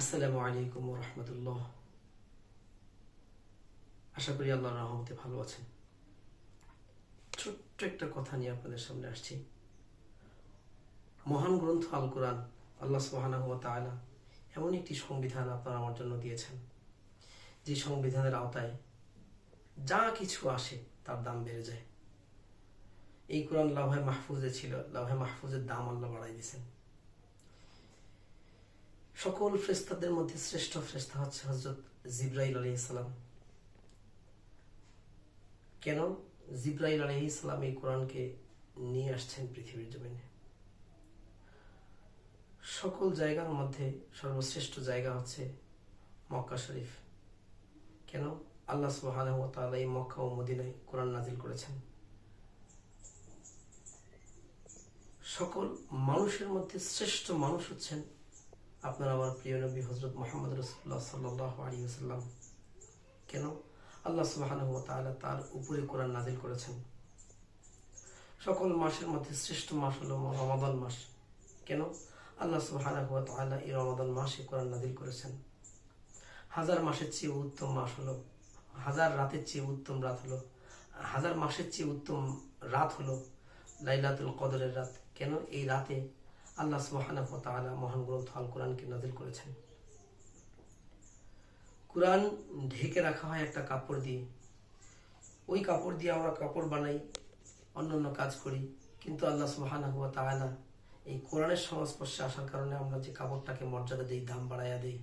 আসসালামু আলাইকুম রহমতুল্লাহ। আশা করি আল্লাহ রহমতে ভালো আছেন। ছোট্ট একটা কথা নিয়ে আপনাদের সামনে আসছি। মহান গ্রন্থ আল কোরআন আল্লাহ সুবহানাহু ওয়া তাআলা এমন একটি সংবিধান আপনারা আমার জন্য দিয়েছেন। যে সংবিধানের আওতায় যা কিছু আসে তার দাম বেড়ে যায়। এই কোরআন লাভায় মাহফুজে ছিল লাভায় মাহফুজের দাম আল্লাহ বাড়াই দিয়েছেন। সকল ফ্রেস্তাদের মধ্যে শ্রেষ্ঠ ফ্রেস্তা হচ্ছে হজরত জিব্রাইল আলী ইসলাম কেন? জিব্রাইল আলী ইসলাম এই কোরআনকে নিয়ে আসছেন পৃথিবীর জমিনে। সকল জায়গার মধ্যে সর্বশ্রেষ্ঠ জায়গা হচ্ছে মক্কা শরীফ। কেন? আল্লাহ তাআলা এই মক্কা ও মদিনায় কোরআন নাজিল করেছেন। সকল মানুষের মধ্যে শ্রেষ্ঠ মানুষ হচ্ছেন আপনার আমার প্রিয় নবী হজরত মোহাম্মদ রসুল্লাহ সাল্লাহ আলী সাল্লাম কেন? আল্লাহ সুবাহানহু তাআলা তার উপরে কোরআন নাজিল করেছেন। সকল মাসের মধ্যে শ্রেষ্ঠ মাস হলো রমাদান মাস। কেন? আল্লাহ সুবাহানহু তাআলা এই রমাদান মাসে কোরআন নাজিল করেছেন। হাজার মাসের চেয়ে উত্তম মাস হলো, হাজার রাতের চেয়ে উত্তম রাত হলো, হাজার মাসের চেয়ে উত্তম রাত হলো লাইলাতুল কদরের রাত। কেন? এই রাতে আল্লাহ সুবহানাহু তাআলা মহান গ্রন্থ আল কোরআনকে নাজিল করেছেন। কোরআন ঢেকে রাখা হয় একটা কাপড় দিয়ে। ওই কাপড় দিয়ে আমরা কাপড় বানাই অন্য অন্য কাজ করি, কিন্তু আল্লাহ সুবহানাহু তাআলা এই কোরআনের সংস্পর্শে আসার কারণে আমরা যে কাপড়টাকে মর্যাদা দিই, দাম বাড়াইয়া দিই,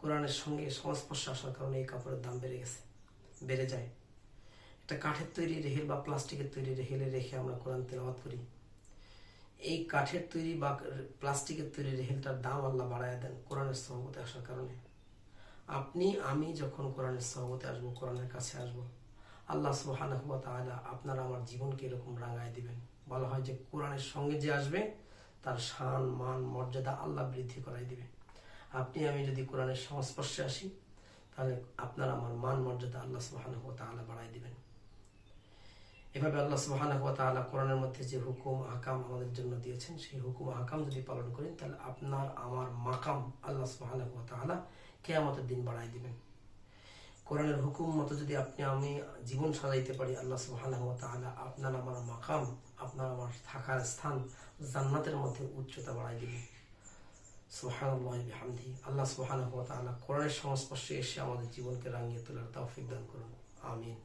কোরআনের সঙ্গে সংস্পর্শে আসার কারণে এই কাপড়ের দাম বেড়ে গেছে, বেড়ে যায়। একটা কাঠের তৈরি রেহেল বা প্লাস্টিকের তৈরি রেহেলে রেখে আমরা কোরআন তেলাওয়াত করি। এই কাঠের তৈরি বা প্লাস্টিকের তৈরি রেহেলটার দাম আল্লাহ বাড়ায় দেন কোরআনের সহমতে আসার কারণে। আপনি, আমি যখন কোরআনের সহমতে আসব, কোরআনের কাছে আসব, আল্লাহ সুবহানাহু ওয়া তাআলা আপনার আমার জীবনকে এরকম রাঙায় দিবেন। বলা হয় যে কোরআনের সঙ্গে যে আসবে, তার শান, মান, মর্যাদা আল্লাহ বৃদ্ধি করাই দিবে আপনি, আমি যদি কোরআনের সংস্পর্শে আসি, তাহলে আপনার আমার মান, মর্যাদা আল্লাহ সুবহানাহু ওয়া তাআলা বাড়াই দিবেন। এভাবে আল্লাহ সুবহানাহু ওয়া তাআলা কোরআনের মধ্যে যে হুকুম আকাম আমাদের জন্য দিয়েছেন, সেই হুকুম আকাম যদি পালন করেন, তাহলে আপনার, আমার মাকাম আল্লাহ সুবহানাহু ওয়া তাআলা কিয়ামতের দিন বাড়াই দিবেন। কোরআনের হুকুম মতো যদি আপনি, আমি জীবন সাজাইতে পারি, আল্লাহ সুবহানাহু ওয়া তাআলা আপনার, আমার মাকাম, আপনার, আমার থাকার স্থান জান্নাতের মধ্যে উচ্চতা বাড়াই দিবেন। বিহামদিহি আল্লাহ তাআলা কোরআনের সংস্পর্শে এসে আমাদের জীবনকে রাঙিয়ে তোলার তৌফিক দান করুন। আমিন।